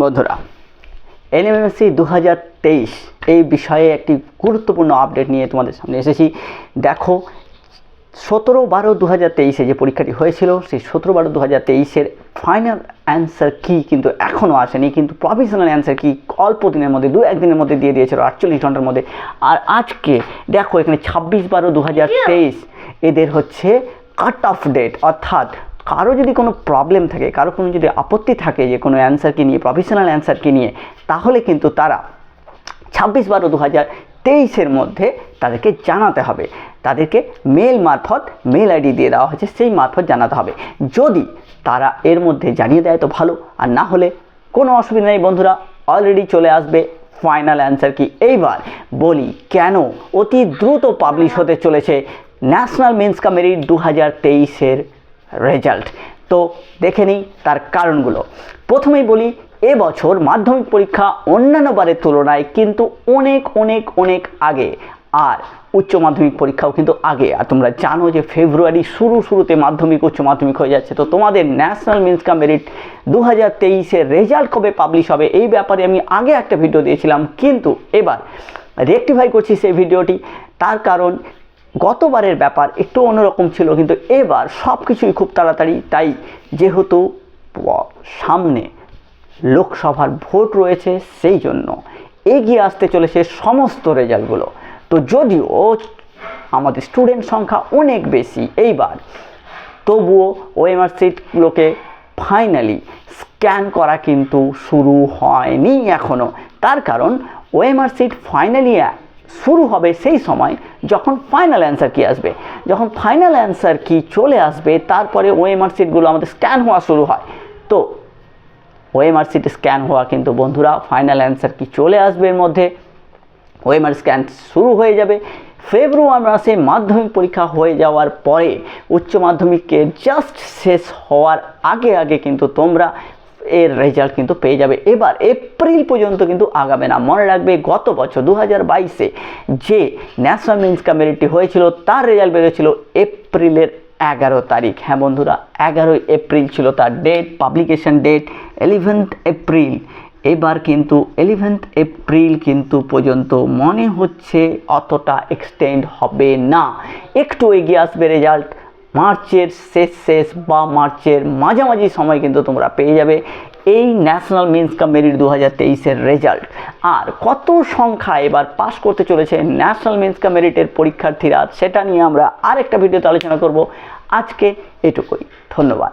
বন্ধুরা এনএমএসসি দু হাজার তেইশ এই বিষয়ে একটি গুরুত্বপূর্ণ আপডেট নিয়ে তোমাদের সামনে এসেছি। দেখো, সতেরো বারো দু হাজার তেইশে যে পরীক্ষাটি হয়েছিল, সেই সতেরো বারো দু হাজার তেইশের ফাইনাল অ্যান্সার কি কিন্তু এখনও আসেনি, কিন্তু প্রফেশনাল অ্যান্সার কি অল্প দিনের মধ্যে দু একদিনের মধ্যে দিয়ে দিয়েছিল, আটচল্লিশ ঘণ্টার মধ্যে। আর আজকে দেখো, এখানে ছাব্বিশ বারো দু হাজার তেইশ, এদের হচ্ছে কাট অফ ডেট অর্থাৎ কারও যদি কোনো প্রবলেম থাকে, কারও কোনো যদি আপত্তি থাকে যে কোনো অ্যান্সারকে নিয়ে প্রফেশনাল অ্যান্সারকে নিয়ে, তাহলে কিন্তু তারা ছাব্বিশ বারো দু হাজার তেইশের মধ্যে তাদেরকে জানাতে হবে। তাদেরকে মেল মারফত মেল আইডি দিয়ে দেওয়া হয়েছে, সেই মারফত জানাতে হবে। যদি তারা এর মধ্যে জানিয়ে দেয় তো ভালো, আর না হলে কোনো অসুবিধা নেই বন্ধুরা অলরেডি চলে আসবে ফাইনাল অ্যান্সার কি। এইবার বলি কেন অতি দ্রুত পাবলিশ হতে চলেছে ন্যাশনাল মেন্স কামেরির দু হাজার তেইশের রেজাল্ট তো দেখে নিই তার কারণগুলো। প্রথমেই বলি এবছর মাধ্যমিক পরীক্ষা অন্যান্য বারের তুলনায় কিন্তু অনেক অনেক অনেক আগে। আর উচ্চ মাধ্যমিক পরীক্ষাও কিন্তু আগে। আর তোমরা জানো যে ফেব্রুয়ারি শুরু, শুরুতে মাধ্যমিক, উচ্চ মাধ্যমিক হয়ে যাচ্ছে। তো তোমাদের ন্যাশনাল মিন্স কাম মেরিট দু হাজার তেইশের রেজাল্ট কবে পাবলিশ হবে এই ব্যাপারে আমি আগে একটা ভিডিও দিয়েছিলাম। কিন্তু এবার রেকটিফাই করছি সেই ভিডিওটি তার কারণ গতবারের ব্যাপার একটু অন্যরকম ছিল, কিন্তু এবার সব কিছুই খুব তাড়াতাড়ি। তাই যেহেতু সামনে লোকসভার ভোট রয়েছে, সেই জন্য এগিয়ে আসতে চলেছে সমস্ত রেজাল্টগুলো। তো যদিও আমাদের স্টুডেন্ট সংখ্যা অনেক বেশি, এইবার তবুও ওএমআর সিটগুলোকে ফাইনালি স্ক্যান করা কিন্তু শুরু হয়নি এখনও তার কারণ ওএমআর সিট ফাইনালি শুরু হবে সেই সময় যখন ফাইনাল অ্যান্সার কি আসবে। যখন ফাইনাল অ্যান্সার কি চলে আসবে, তারপরে ওএমআর সিটগুলো আমাদের স্ক্যান হওয়া শুরু হয়। তো ওএমআর সিট স্ক্যান হওয়া কিন্তু বন্ধুরা ফাইনাল অ্যান্সার কি চলে আসবে এর মধ্যে ওএমআর স্ক্যান শুরু হয়ে যাবে। ফেব্রুয়ারি মাসে মাধ্যমিক পরীক্ষা হয়ে যাওয়ার পরে উচ্চ মাধ্যমিককে জাস্ট শেষ হওয়ার আগে আগে কিন্তু তোমরা এর রেজাল্ট কিন্তু পেয়ে যাবে। এবার এপ্রিল পর্যন্ত কিন্তু আগাবে না। মনে রাখবে, গত বছর দু হাজার বাইশে যে ন্যাশনাল মিন্স কমিউনিটি হয়েছিল, তার রেজাল্ট বেরিয়েছিল এপ্রিলের এগারো তারিখ। হ্যাঁ বন্ধুরা, এগারোই এপ্রিল ছিল তার date publication date eleventh April. এবার কিন্তু এলিভেন্থ এপ্রিল কিন্তু পর্যন্ত মনে হচ্ছে অতটা এক্সটেন্ড হবে না। একটু এগিয়ে আসবে রেজাল্ট মার্চের শেষ শেষ বা মার্চের মাঝামাঝি সময় কিন্তু তোমরা পেয়ে যাবে এই ন্যাশনাল মিন্স কাম মেরিট দু হাজার তেইশের রেজাল্ট। আর কত সংখ্যা এবার পাশ করতে চলেছে ন্যাশনাল মিন্স কাম মেরিটের পরীক্ষার্থীরা, সেটা নিয়ে আমরা আরেকটা ভিডিওতে আলোচনা করব। আজকে এটুকুই। ধন্যবাদ।